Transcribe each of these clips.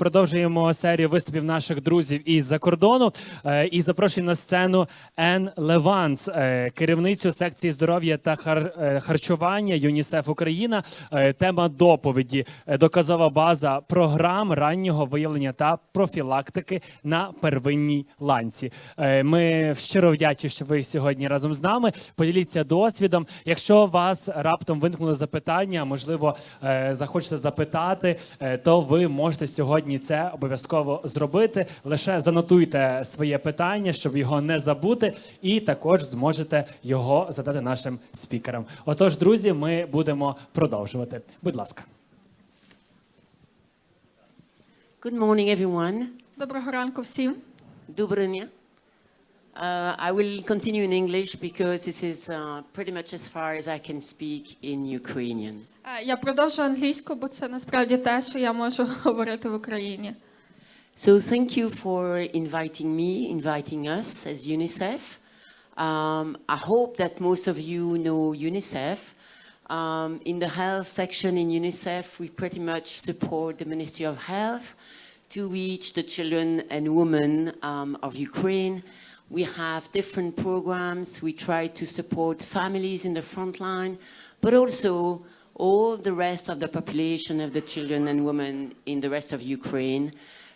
продовжуємо серію виступів наших друзів із-за кордону. Е, І запрошуємо на сцену Ен Леванс, е, керівницю секції здоров'я та е, харчування ЮНІСЕФ Україна. Тема доповіді доказова база програм раннього виявлення та профілактики на первинній ланці. Ми щиро вдячні, що ви сьогодні разом з нами. Поділіться досвідом. Якщо вас раптом виникнули запитання, можливо, захочете запитати, то ви можете сьогодні це обов'язково зробити. Лише занотуйте своє питання, щоб його не забути, і також зможете його задати нашим спікерам. Отож, друзі, ми будемо продовжувати. Будь ласка. Good morning, everyone. Доброго ранку всім. Добрыня. Uh, I will continue in English because this is uh, pretty much as far as I can speak in Ukrainian. Е, Я продовжу англійську, бо це насправді те, що я можу говорити в Україні. So thank you for inviting me, inviting us as UNICEF. Um, I hope that most of you know UNICEF. Um, in the health section in UNICEF, we pretty much support the Ministry of Health to reach the children and women um, of Ukraine. We have different programs. We try to support families in the front line, but also all the rest of the population of the children and women in the rest of Ukraine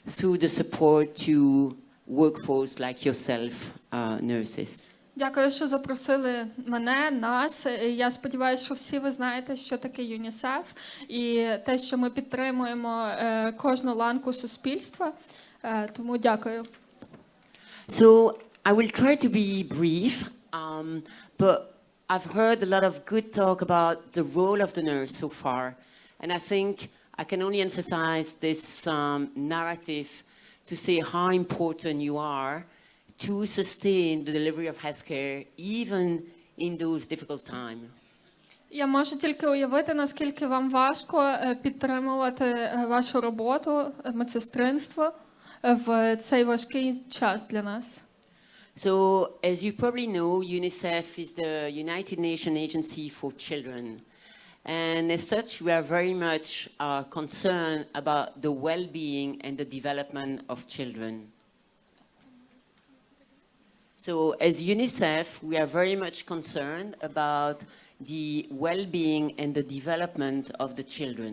through the support to workforce like yourself, uh, nurses. Дякую, що запросили мене, нас. Е, Я сподіваюся, що всі ви знаєте, що таке ЮНІСЕФ, і те, що ми підтримуємо е, кожну ланку суспільства. Е, Тому дякую. So I will try to be brief, um, but I've heard a lot of good talk about the role of the nurse so far, and I think I can only emphasize this um, narrative to say how important you are to sustain the delivery of healthcare even in those difficult times. Я можу тільки уявити, наскільки вам важко е, підтримувати е, вашу роботу, е, медсестринство е, в цей важкий час для нас. So, as you probably know, UNICEF is the United Nations Agency for Children. And as such, we are very much uh, concerned about the well being and the development of children. So, as UNICEF, we are very much concerned about the well being and the development of the children.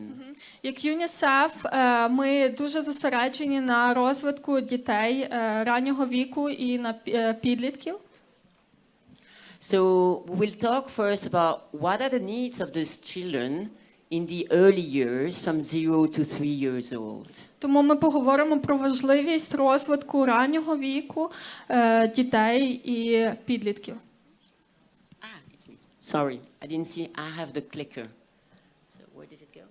Як ЮНІСЕФ, е, ми дуже зосереджені на розвитку дітей е, раннього віку і на пі- е, підлітків. So we'll talk first about what are the needs of these children in the early years from zero to three years old. Тому ми поговоримо про важливість розвитку раннього віку е, дітей і підлітків. Ah, it's me. Sorry, I didn't see. I have the clicker. So where does it go?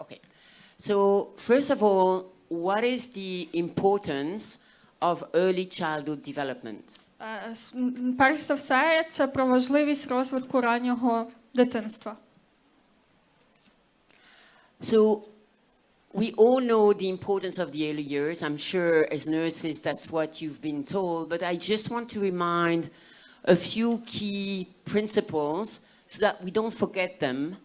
Okay. So first of all, what is the importance of early childhood development? Е, с- м, Перш за все, це про важливість розвитку раннього дитинства. So we all know the importance of the early years. I'm sure as nurses that's what you've been told, but I just want to remind a few key principles so that we don't forget them.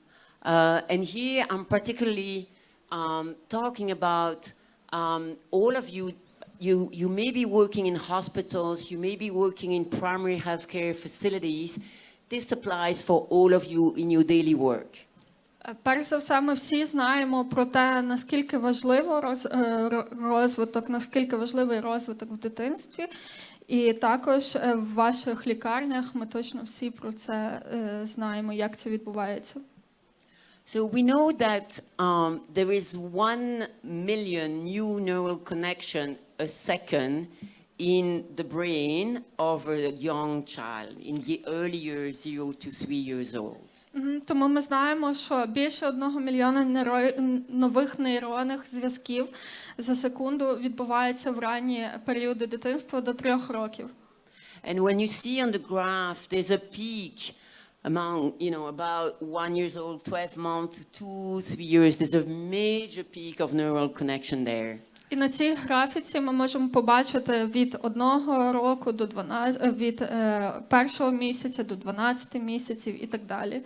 Uh, and here I'm particularly um, talking about um, all of you. You, you may be working in hospitals, you may be working in primary healthcare facilities. This applies for all of you in your daily work. Е, Перш за все, ми всі знаємо про те, наскільки важливо роз, е, розвиток, наскільки важливий розвиток в дитинстві. І також е, в ваших лікарнях ми точно всі про це е, знаємо, як це відбувається. So we know that um, there is one million new neural connection a second in the brain of a young child in the early years, zero to three years old. Тому ми знаємо, що більше одного мільйона нейро... нових нейронних зв'язків за секунду відбувається в ранні періоди дитинства до трьох років. And when you see on the graph, there's a peak among, you know, about one years old, 12 months, two, three years. There's a major peak of neural connection there. І на цій графіці ми можемо побачити від одного року до 12, е, від е, першого місяця до 12 місяців і так далі.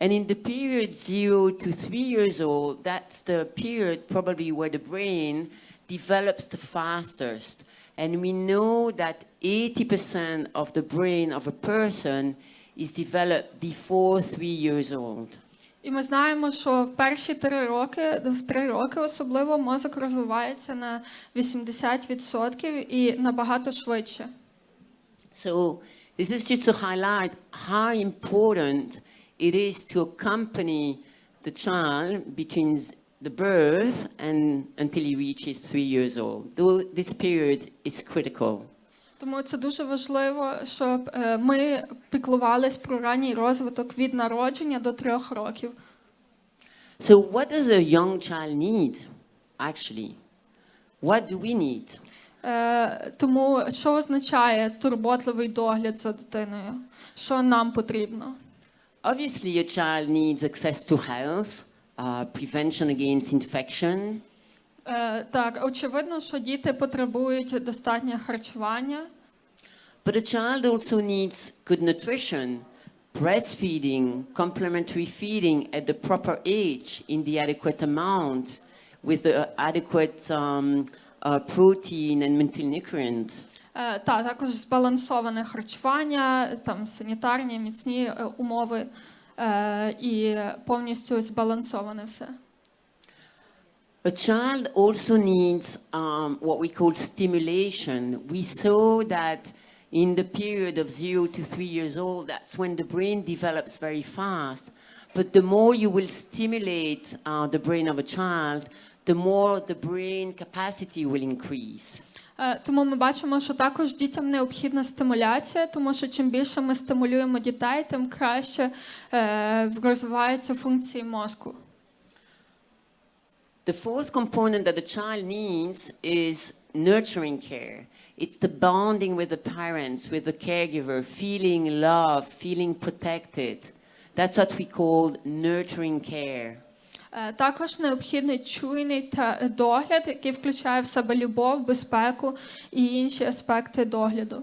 And in the period zero to three years old, that's the period probably where the brain develops the fastest. And we know that 80% of the brain of a person is developed before three years old. І ми знаємо, що в перші три роки, в три роки особливо мозок розвивається на 80% і набагато швидше. So this is just to highlight how important it is to accompany the child between the birth and until he reaches three years old. Though this period is critical. Тому це дуже важливо, щоб е, ми піклувались про ранній розвиток від народження до трьох років. So what does a young child need, actually? What do we need? Е, Тому що означає турботливий догляд за дитиною? Що нам потрібно? Obviously, a child needs access to health, uh, prevention against infection, Е, Так, очевидно, що діти потребують достатнього харчування, But a child also needs good nutrition, breastfeeding, complementary feeding at the proper age in the adequate amount with the adequate um, uh, protein and multinutrient. Е, Та також збалансоване харчування, там санітарні, міцні е, умови е, і повністю збалансоване все. A child also needs um, what we call stimulation. We saw that in the period of zero to three years old, that's when the brain develops very fast. But the more you will stimulate uh, the brain of a child, the more the brain capacity will increase. Е, Тому ми бачимо, що також дітям необхідна стимуляція, тому що чим більше ми стимулюємо дітей, тим краще е, розвиваються функції мозку. The fourth component that the child needs is nurturing care. It's the bonding with the parents, with the caregiver, feeling love, feeling protected. That's what we call nurturing care. Е, Також необхідний чуйний та догляд, який включає в себе любов, безпеку і інші аспекти догляду.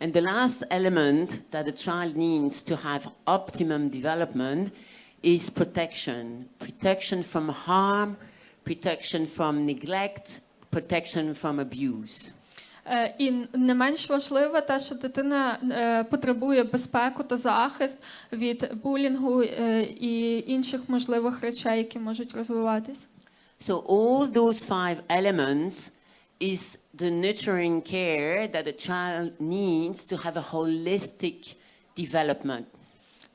And the last element that a child needs to have optimum development is protection. Protection from harm, protection from neglect, protection from abuse. Е, І не менш важливо те, що дитина е, потребує безпеку та захист від булінгу е, і інших можливих речей, які можуть розвиватись. So all those five elements is the nurturing care that a child needs to have a holistic development.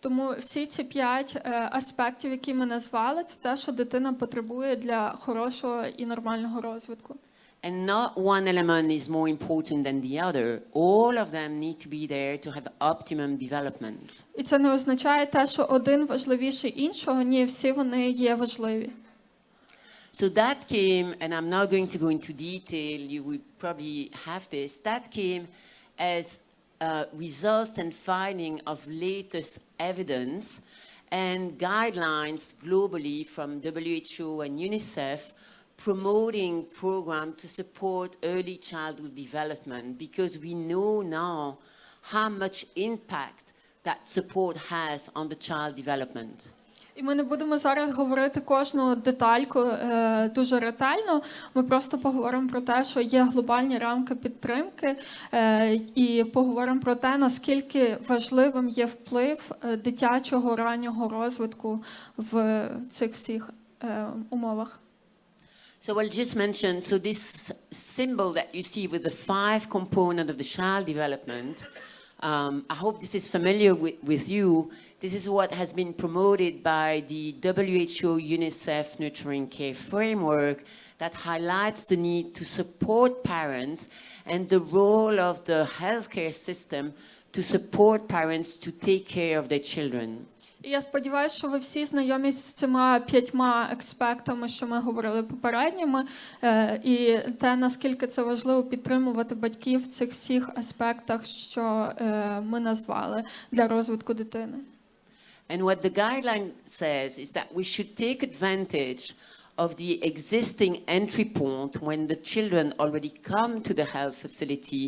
Тому всі ці п'ять аспектів, які ми назвали, це те, що дитина потребує для хорошого і нормального розвитку. And not one element is more important than the other. All of them need to be there to have optimum development. І це не означає те, що один важливіший іншого. Ні, всі вони є важливі. So that came, and I'm not going to go into detail, you will probably have this, that came as uh, results and finding of latest evidence and guidelines globally from WHO and UNICEF promoting programs to support early childhood development because we know now how much impact that support has on the child development. І ми не будемо зараз говорити кожну детальку е, дуже ретельно. Ми просто поговоримо про те, що є глобальні рамки підтримки, е, і поговоримо про те, наскільки важливим є вплив е, дитячого раннього розвитку в цих всіх е, умовах. So I'll just mention, so this symbol that you see with the five component of the child development, um, I hope this is familiar with, with you. This is what has been promoted by the WHO UNICEF Nurturing Care Framework that highlights the need to support parents and the role of the healthcare system to support parents to take care of their children. І я сподіваюся, що ви всі знайомі з цими п'ятьма експектами, що ми говорили попередніми, е, і те, наскільки це важливо підтримувати батьків в цих всіх аспектах, що е, ми назвали для розвитку дитини. And what the guideline says is that we should take advantage of the existing entry point when the children already come to the health facility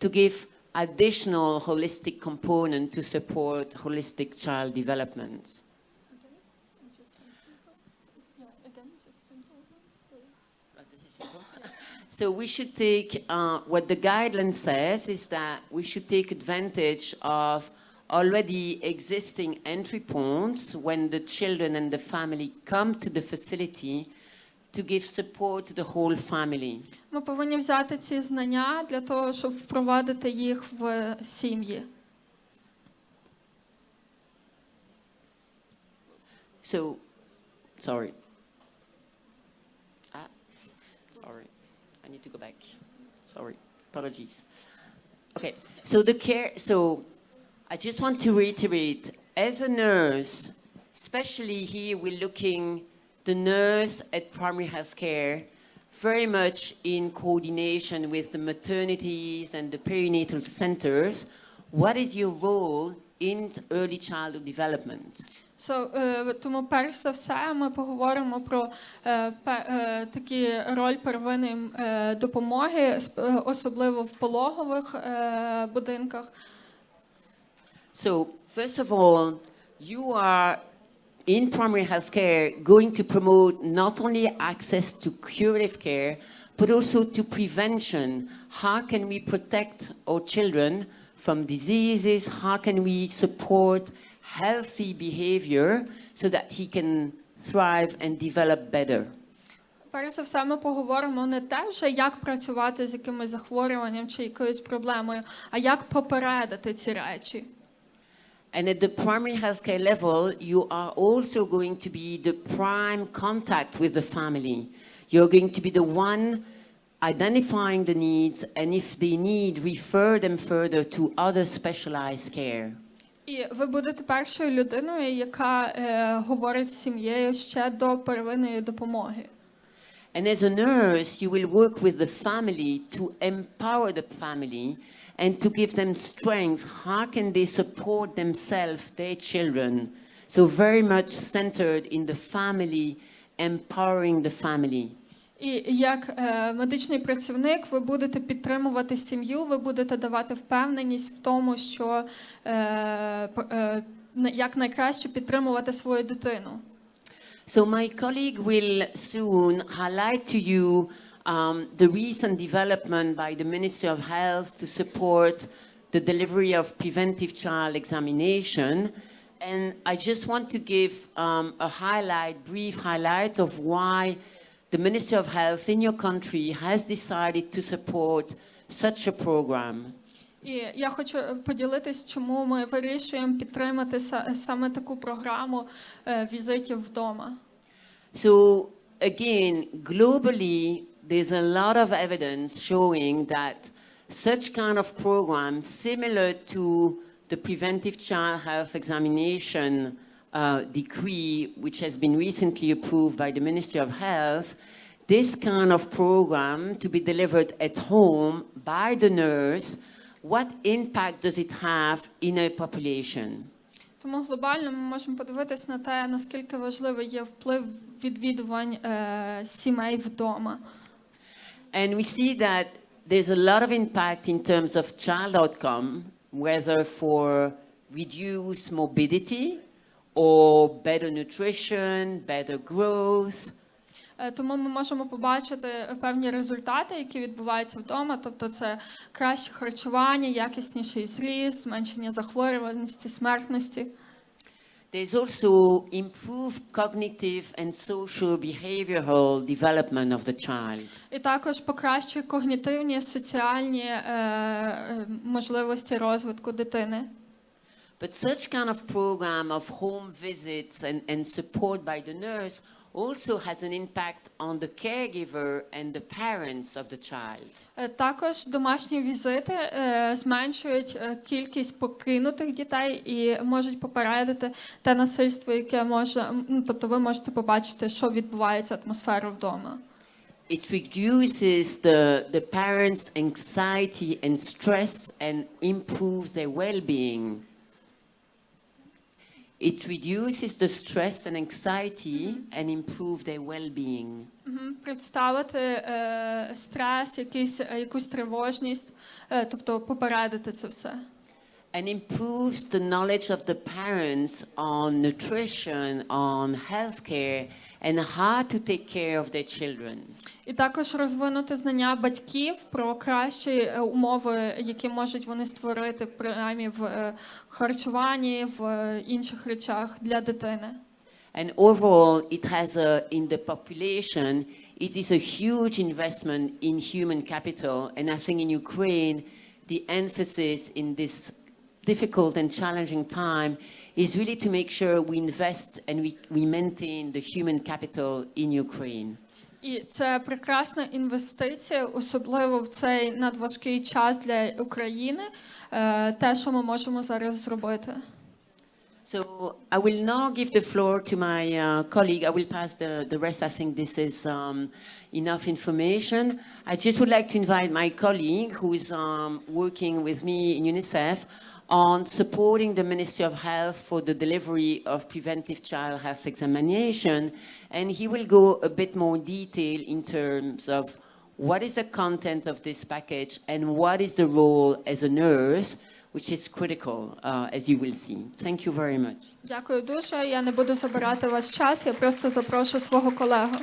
to give additional holistic component to support holistic child development. So we should take uh, what the guideline says is that we should take advantage of already existing entry points when the children and the family come to the facility to give support to the whole family. Ми повинні взяти ці знання для того, щоб впровадити їх в сім'ї. So, sorry. Ah, sorry. I need to go back. Sorry. Apologies. Okay. So the care. So, I just want to reiterate, as a nurse, especially here, we're looking the nurse at primary health care very much in coordination with the maternities and the perinatal centers. What is your role in early childhood development? So, е, тому перш за все ми поговоримо про е, пе- е, такі роль первинної е, допомоги, сп- е, особливо в пологових е, будинках. So, first of all, you are in primary health care going to promote not only access to curative care, but also to prevention. How can we protect our children from diseases? How can we support healthy behavior so that he can thrive and develop better? Перш за все, ми поговоримо не те вже, як працювати з якимось захворюванням чи якоюсь проблемою, а як попередити ці речі. And at the primary healthcare level, you are also going to be the prime contact with the family. You're going to be the one identifying the needs, and if they need, refer them further to other specialized care. І ви будете першою людиною, яка е, говорить з сім'єю ще до первинної допомоги. And as a nurse, you will work with the family to empower the family and to give them strength. How can they support themselves, their children? So, very much centered in the family, empowering the family. І як е, медичний працівник, ви будете підтримувати сім'ю, ви будете давати впевненість в тому, що е, е, як найкраще підтримувати свою дитину. So my colleague will soon highlight to you um, the recent development by the Ministry of Health to support the delivery of preventive child examination. And I just want to give um, a highlight, brief highlight of why the Ministry of Health in your country has decided to support such a program. І я хочу поділитись, чому ми вирішуємо підтримати са- саме таку програму е, візитів вдома. So again, globally, there's a lot of evidence showing that such kind of programs, similar to the preventive child health examination uh, decree, which has been recently approved by the Ministry of Health, this kind of program to be delivered at home by the nurse, what impact does it have in a population? Тому глобально ми можемо подивитись на те, наскільки важливий є вплив відвідувань е, сімей вдома. And we see that there's a lot of impact in terms of child outcome, whether for reduced morbidity or better nutrition, better growth. Е, Тому ми можемо побачити певні результати, які відбуваються вдома. Тобто, це краще харчування, якісніший зріст, зменшення захворюваності, смертності. There's also improved cognitive and social behavioral development of the child. І також покращує когнітивні, соціальні е, е, можливості розвитку дитини. But such kind of program of home visits and, and support by the nurse also has an impact on the caregiver and the parents of the child. Е, Також домашні візити е, зменшують е, кількість покинутих дітей і можуть попередити те насильство, яке може, м, тобто ви можете побачити, що відбувається атмосфера вдома. It reduces the, the parents' anxiety and stress and improves their well being. It reduces the stress and anxiety and improve their well-being. Мгм. Представити е, стрес, якийсь, е, якусь тривожність, е, тобто попередити це все. and improves the knowledge of the parents on nutrition, on healthcare, and how to take care of their children. І також розвинути знання батьків про кращі е, умови, які можуть вони створити принаймні в е, харчуванні, в е, інших речах для дитини. And overall, it has a, in the population, it is a huge investment in human capital. And I think in Ukraine, the emphasis in this difficult and challenging time is really to make sure we invest and we, we maintain the human capital in Ukraine. І це прекрасна інвестиція, особливо в цей надважкий час для України. е, Те, що ми можемо зараз зробити. So I will now give the floor to my uh, colleague. I will pass the, the rest. I think this is um, enough information. I just would like to invite my colleague who is um, working with me in UNICEF on supporting the Ministry of Health for the delivery of preventive child health examination. And he will go a bit more detail in terms of what is the content of this package and what is the role as a nurse, which is critical, uh, as you will see. Thank you very much. Дякую дуже. Я не буду забирати ваш час. Я просто запрошу свого колегу.